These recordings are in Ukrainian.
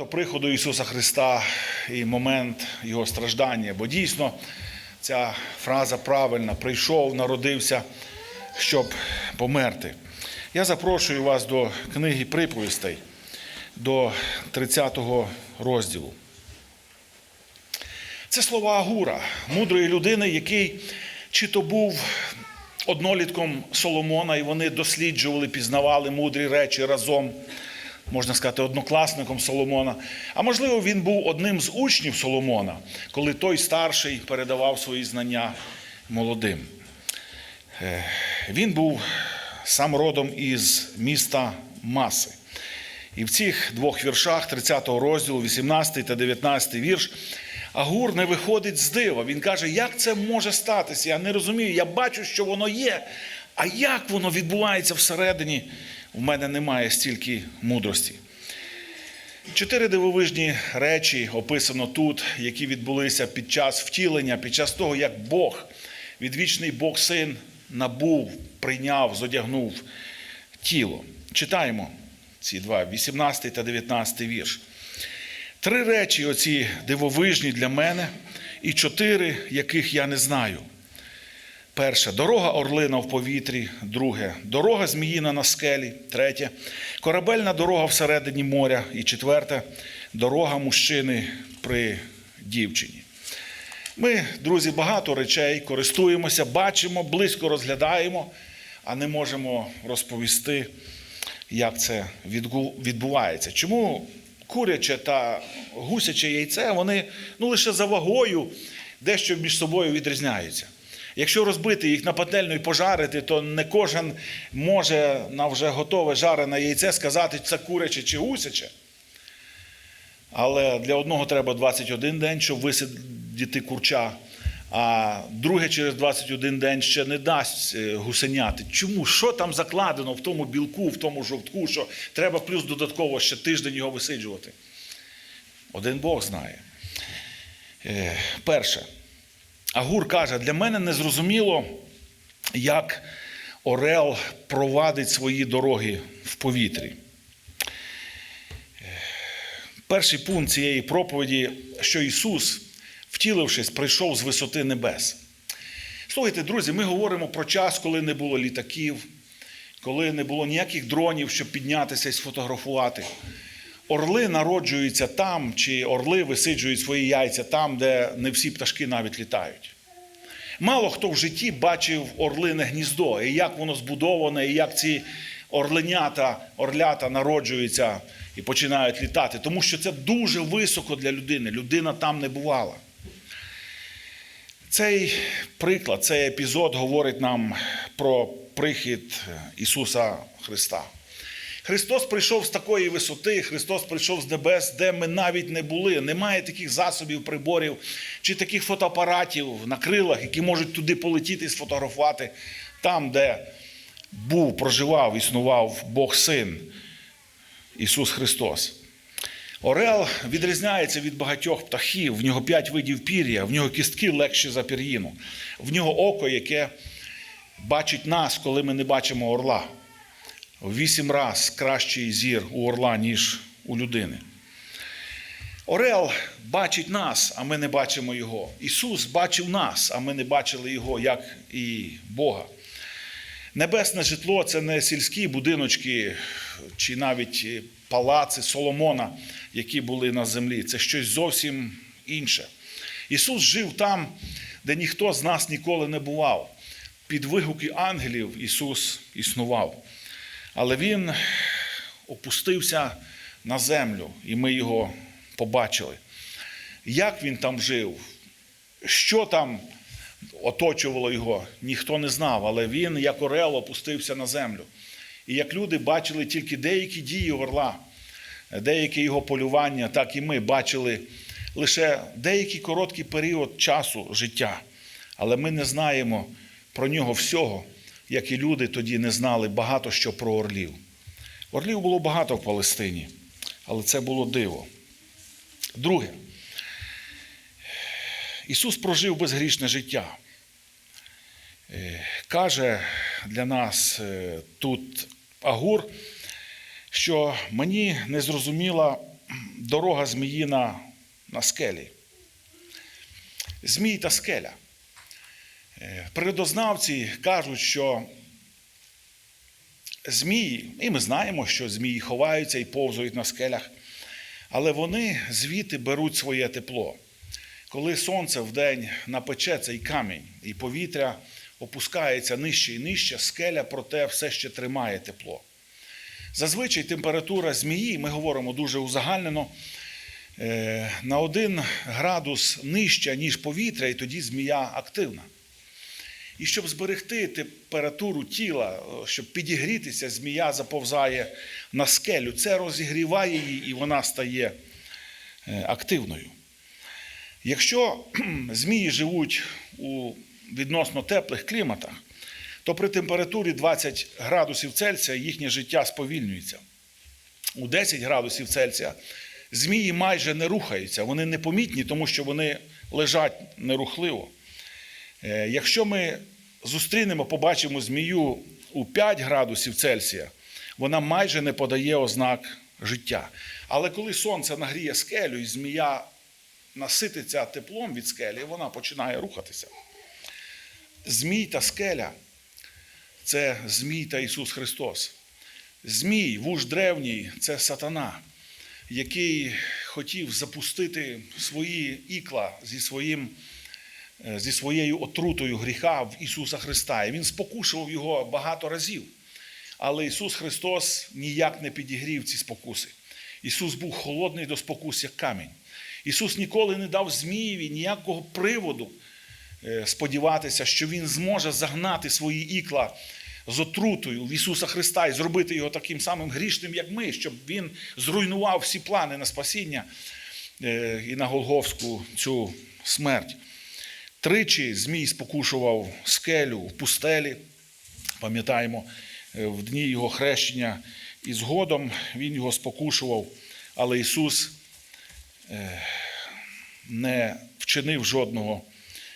Свято приходу Ісуса Христа і момент Його страждання. Бо дійсно ця фраза правильна: прийшов, народився, щоб померти. Я запрошую вас до книги приповістей, до 30 го розділу. Це слова Агура, мудрої людини, який чи то був однолітком Соломона, і вони досліджували, пізнавали мудрі речі разом, можна сказати, однокласником Соломона. А можливо, він був одним з учнів Соломона, коли той старший передавав свої знання молодим. Е, Він був сам родом із міста Маси. І в цих двох віршах 30 розділу, 18 та 19 вірш, Агур не виходить з дива. Він каже, як це може статися? Я не розумію. Я бачу, що воно є. А як воно відбувається всередині? У мене немає стільки мудрості. Чотири дивовижні речі описано тут, які відбулися під час втілення, під час того, як Бог, відвічний Бог син, набув, прийняв, зодягнув тіло. Читаємо ці два, 18 та 19 вірш. Три речі оці дивовижні для мене, і чотири, яких я не знаю. Перше дорога орлина в повітрі, друге дорога зміїна на скелі, третє корабельна дорога всередині моря. І четверте дорога мужчини при дівчині. Ми, друзі, багато речей користуємося, бачимо, близько розглядаємо, а не можемо розповісти, як це відбувається. Чому куряче та гусяче яйце, вони ну, лише за вагою дещо між собою відрізняються. Якщо розбити їх на пательню і пожарити, то не кожен може на вже готове жарене яйце сказати, це куряче чи гусяче. Але для одного треба 21 день, щоб висидіти курча, а друге через 21 день ще не дасть е, гусеняти. Чому? Що там закладено в тому білку, в тому жовтку, що треба плюс додатково ще тиждень його висиджувати? Один Бог знає. Е, Перше. Агур каже, для мене незрозуміло, як Орел провадить свої дороги в повітрі. Перший пункт цієї проповіді, що Ісус, втілившись, прийшов з висоти небес. Слухайте, друзі, ми говоримо про час, коли не було літаків, коли не було ніяких дронів, щоб піднятися і сфотографувати. Орли народжуються там, чи орли висиджують свої яйця там, де не всі пташки навіть літають. Мало хто в житті бачив орлине гніздо, і як воно збудоване, і як ці орленята, орлята народжуються і починають літати. Тому що це дуже високо для людини. Людина там не бувала. Цей приклад, цей епізод говорить нам про прихід Ісуса Христа. Христос прийшов з такої висоти, Христос прийшов з небес, де ми навіть не були. Немає таких засобів, приборів чи таких фотоапаратів на крилах, які можуть туди полетіти і сфотографувати там, де був, проживав, існував Бог Син Ісус Христос. Орел відрізняється від багатьох птахів. В нього п'ять видів пір'я, в нього кістки легші за пір'їну, в нього око, яке бачить нас, коли ми не бачимо орла. В вісім раз кращий зір у орла, ніж у людини. Орел бачить нас, а ми не бачимо його. Ісус бачив нас, а ми не бачили Його, як і Бога. Небесне житло це не сільські будиночки чи навіть палаци Соломона, які були на землі. Це щось зовсім інше. Ісус жив там, де ніхто з нас ніколи не бував. Під вигуки ангелів Ісус існував. Але Він опустився на землю, і ми його побачили. Як він там жив, що там оточувало його, ніхто не знав, але він, як орел, опустився на землю. І як люди бачили тільки деякі дії орла, деякі його полювання, так і ми бачили лише деякий короткий період часу життя. Але ми не знаємо про нього всього, як і люди тоді не знали багато що про орлів. Орлів було багато в Палестині, але це було диво. Друге, Ісус прожив безгрішне життя. Е, Каже для нас е, тут Агур, що мені не зрозуміла дорога зміїна на скелі. Змій та скеля. Е, Природознавці кажуть, що змії, і ми знаємо, що змії ховаються і повзують на скелях, але вони звідти беруть своє тепло. Коли сонце вдень напече цей камінь, і повітря опускається нижче і нижче, скеля, проте все ще тримає тепло. Зазвичай температура змії, ми говоримо дуже узагальнено, е, на один градус нижча, ніж повітря, і тоді змія активна. І щоб зберегти температуру тіла, е, щоб підігрітися, змія заповзає на скелю. Це розігріває її і вона стає е, активною. Якщо змії живуть у відносно теплих кліматах, то при температурі 20 градусів Цельсія їхнє життя сповільнюється. У 10 градусів Цельсія змії майже не рухаються, вони непомітні, тому що вони лежать нерухливо. Е, Якщо ми зустрінемо, побачимо змію у 5 градусів Цельсія, вона майже не подає ознак життя. Але коли сонце нагріє скелю і змія насититься теплом від скелі, вона починає рухатися. Змій та скеля це Змій та Ісус Христос. Змій, вуж древній це сатана, який хотів запустити свої ікла зі своїм зі своєю отрутою гріха в Ісуса Христа. І Він спокушував його багато разів. Але Ісус Христос ніяк не підігрів ці спокуси. Ісус був холодний до спокус, як камінь. Ісус ніколи не дав Змієві ніякого приводу е, сподіватися, що Він зможе загнати свої ікла з отрутою в Ісуса Христа і зробити його таким самим грішним, як ми, щоб Він зруйнував всі плани на спасіння е, і на Голговську цю смерть. Тричі Змій спокушував скелю в пустелі, пам'ятаємо, е, в дні його хрещення, і згодом він його спокушував, але Ісус е, не вчинив жодного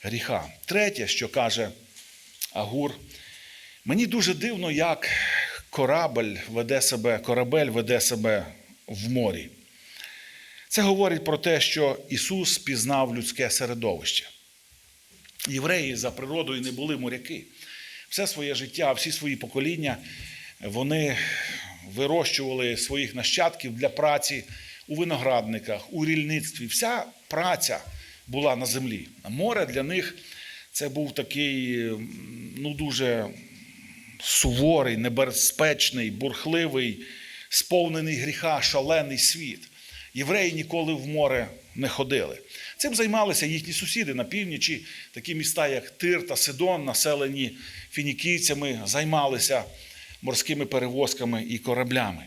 гріха. Третє, що каже Агур, мені дуже дивно, як корабель веде себе, корабель веде себе в морі. Це говорить про те, що Ісус пізнав людське середовище. Євреї за природою не були моряки. Все своє життя, всі свої покоління вони вирощували своїх нащадків для праці у виноградниках, у рільництві. Вся праця була на землі. А море для них це був такий ну, дуже суворий, небезпечний, бурхливий, сповнений гріха, шалений світ. Євреї ніколи в море не ходили. Цим займалися їхні сусіди на північі, такі міста, як Тир та Сидон, населені фінікійцями, займалися морськими перевозками і кораблями.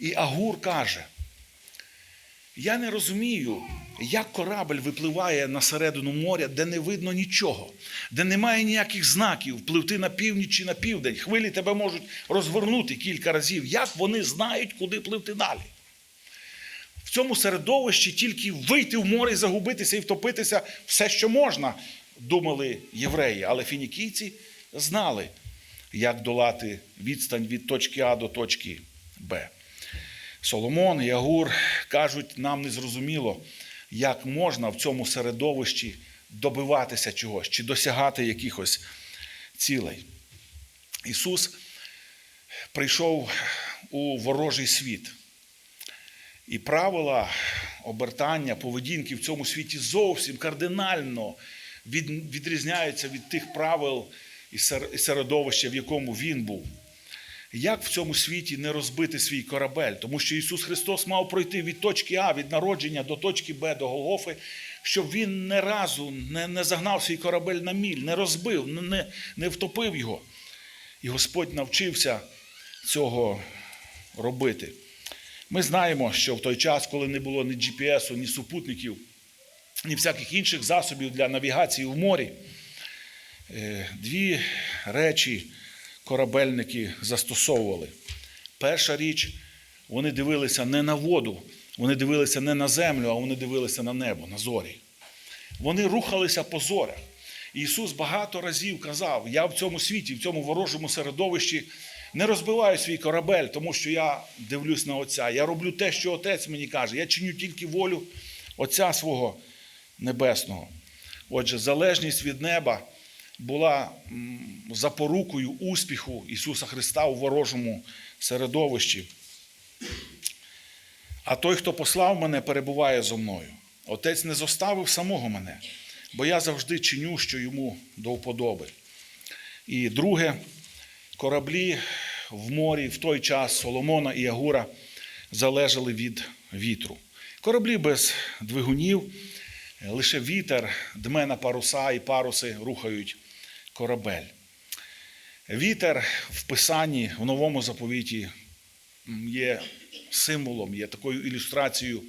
І Агур каже: я не розумію, як корабль випливає на середину моря, де не видно нічого, де немає ніяких знаків, пливти на північ чи на південь. Хвилі тебе можуть розвернути кілька разів. Як вони знають, куди пливти далі? В цьому середовищі тільки вийти в море і загубитися і втопитися все, що можна, думали євреї. Але фінікійці знали, як долати відстань від точки А до точки Б. Соломон і Агур кажуть, нам незрозуміло, як можна в цьому середовищі добиватися чогось чи досягати якихось цілей. Ісус прийшов у ворожий світ. І правила обертання, поведінки в цьому світі зовсім кардинально від, відрізняються від тих правил і середовища, в якому він був. Як в цьому світі не розбити свій корабель? Тому що Ісус Христос мав пройти від точки А, від народження до точки Б, до Голгофи, щоб Він не разу не, не загнав свій корабель на міль, не розбив, не, не втопив його. І Господь навчився цього робити. Ми знаємо, що в той час, коли не було ні GPS, ні супутників, ні всяких інших засобів для навігації в морі, е, дві речі корабельники застосовували. Перша річ, вони дивилися не на воду, вони дивилися не на землю, а вони дивилися на небо, на зорі. Вони рухалися по зорях. Ісус багато разів казав: Я в цьому світі, в цьому ворожому середовищі не розбиваю свій корабель, тому що я дивлюсь на Отця. Я роблю те, що Отець мені каже. Я чиню тільки волю Отця свого Небесного. Отже, залежність від неба була запорукою успіху Ісуса Христа у ворожому середовищі. А той, хто послав мене, перебуває зо мною. Отець не зоставив самого мене, бо я завжди чиню, що йому до вподоби. І друге, кораблі в морі в той час Соломона і Агура залежали від вітру. Кораблі без двигунів, лише вітер дме на паруса і паруси рухають корабель. Вітер в Писанні в новому заповіті є символом, є такою ілюстрацією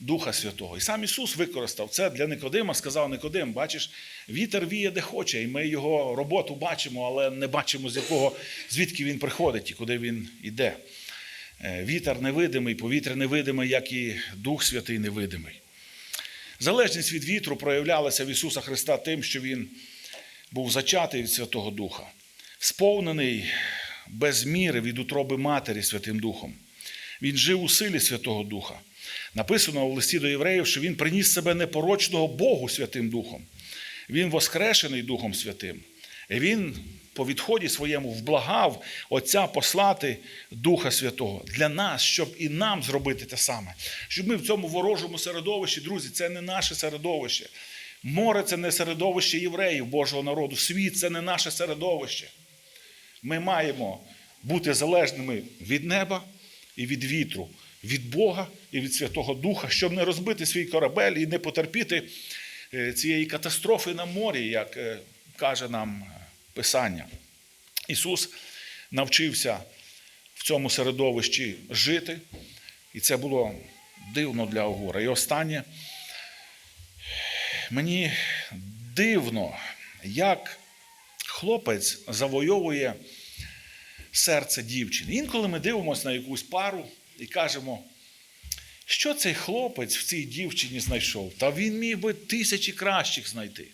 Духа Святого. І сам Ісус використав це для Никодима, сказав Никодим, бачиш, вітер віє де хоче, і ми його роботу бачимо, але не бачимо, з якого, звідки він приходить і куди він йде. Е, Вітер невидимий, повітря невидиме, як і Дух Святий невидимий. Залежність від вітру проявлялася в Ісуса Христа тим, що Він був зачатий від Святого Духа, сповнений без міри від утроби Матері Святим Духом. Він жив у силі Святого Духа. Написано у листі до євреїв, що він приніс себе непорочного Богу Святим Духом. Він воскрешений Духом Святим. І він по відході своєму вблагав Отця послати Духа Святого для нас, щоб і нам зробити те саме. Щоб ми в цьому ворожому середовищі, друзі, це не наше середовище. Море це не середовище євреїв, Божого народу. Світ це не наше середовище. Ми маємо бути залежними від неба і від вітру, від Бога і від Святого Духа, щоб не розбити свій корабель і не потерпіти е, цієї катастрофи на морі, як е, каже нам е, Писання. Ісус навчився в цьому середовищі жити, і це було дивно для Огура. І останнє, мені дивно, як хлопець завойовує серце дівчини. Інколи ми дивимося на якусь пару і кажемо, що цей хлопець в цій дівчині знайшов? Та він міг би тисячі кращих знайти.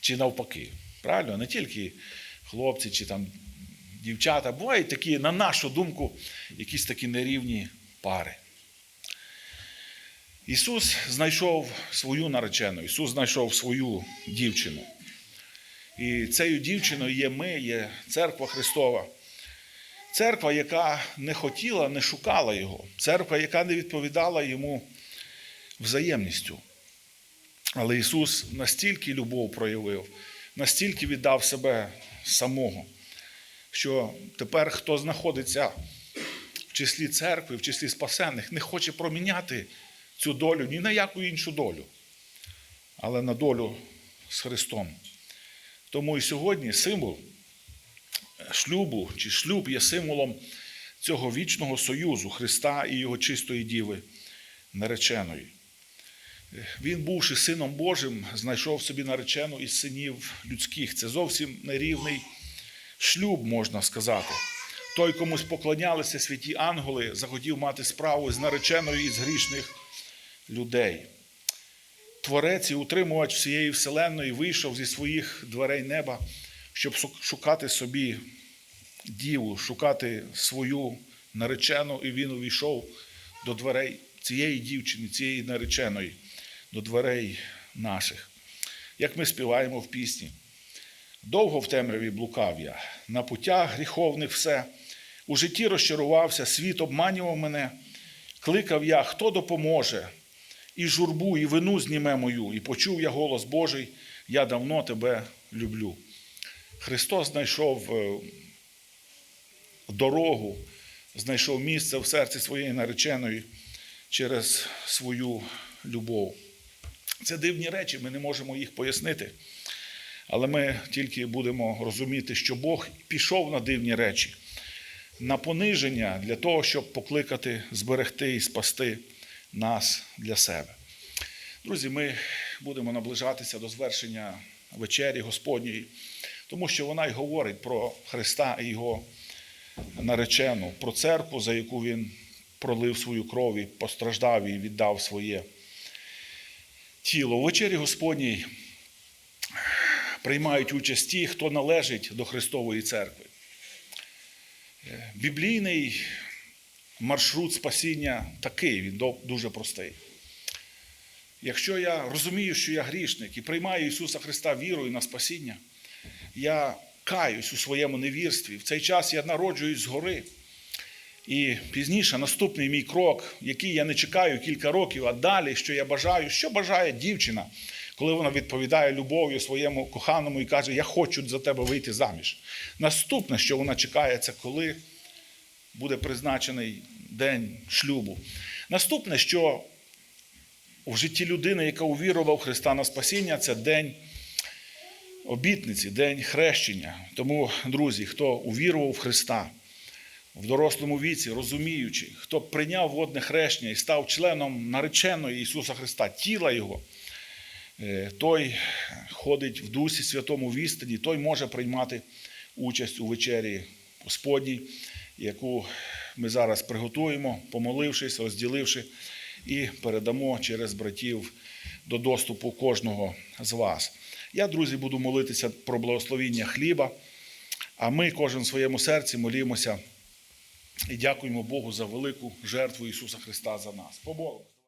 Чи навпаки. Правильно? Не тільки хлопці чи там дівчата. Бувають такі, на нашу думку, якісь такі нерівні пари. Ісус знайшов свою наречену, Ісус знайшов свою дівчину. І цією дівчиною є ми, є церква Христова. Церква, яка не хотіла, не шукала Його. Церква, яка не відповідала йому взаємністю. Але Ісус настільки любов проявив, настільки віддав себе самого, що тепер, хто знаходиться в числі церкви, в числі спасених, не хоче проміняти цю долю ні на яку іншу долю, але на долю з Христом. Тому і сьогодні символ шлюбу чи шлюб є символом цього вічного союзу Христа і Його чистої діви нареченої. Він, бувши сином Божим, знайшов собі наречену із синів людських. Це зовсім нерівний шлюб, можна сказати. Той, комусь поклонялися святі ангели, захотів мати справу з нареченою із грішних людей. Творець і утримувач всієї вселенної вийшов зі своїх дверей неба, щоб шукати собі діву, шукати свою наречену, і він увійшов до дверей цієї дівчини, цієї нареченої, до дверей наших. Як ми співаємо в пісні. Довго в темряві блукав я, на путях гріховних все. У житті розчарувався, світ обманював мене, кликав я, хто допоможе, і журбу, і вину зніме мою, і почув я голос Божий, я давно тебе люблю. Христос знайшов е, дорогу, знайшов місце в серці своєї нареченої через свою любов. Це дивні речі, ми не можемо їх пояснити. Але ми тільки будемо розуміти, що Бог пішов на дивні речі, на пониження для того, щоб покликати, зберегти і спасти нас для себе. Друзі, ми будемо наближатися до звершення вечері Господньої, тому що вона й говорить про Христа і Його наречену, про церкву, за яку Він пролив свою кров і постраждав і віддав своє тіло. У вечері Господній приймають участь ті, хто належить до Христової церкви. Е, Біблійний маршрут спасіння такий, він дуже простий. Якщо я розумію, що я грішник і приймаю Ісуса Христа вірою на спасіння, я каюсь у своєму невірстві. В цей час я народжуюсь згори. І пізніше наступний мій крок, який я не чекаю кілька років, а далі, що я бажаю, що бажає дівчина, коли вона відповідає любов'ю своєму коханому і каже, я хочу за тебе вийти заміж. Наступне, що вона чекає, це коли буде призначений день шлюбу. Наступне, що в житті людини, яка увірувала в Христа на спасіння, це день обітниці, день хрещення. Тому, друзі, хто увірував в Христа в дорослому віці, розуміючи, хто прийняв водне хрещення і став членом нареченої Ісуса Христа, тіла Його, е, той ходить в Дусі Святому в істині, той може приймати участь у вечері Господній, яку ми зараз приготуємо, помолившись, розділивши, і передамо через братів до доступу кожного з вас. Я, друзі, буду молитися про благословіння хліба, а ми, кожен в своєму серці, молімося і дякуємо Богу за велику жертву Ісуса Христа за нас. По Богу.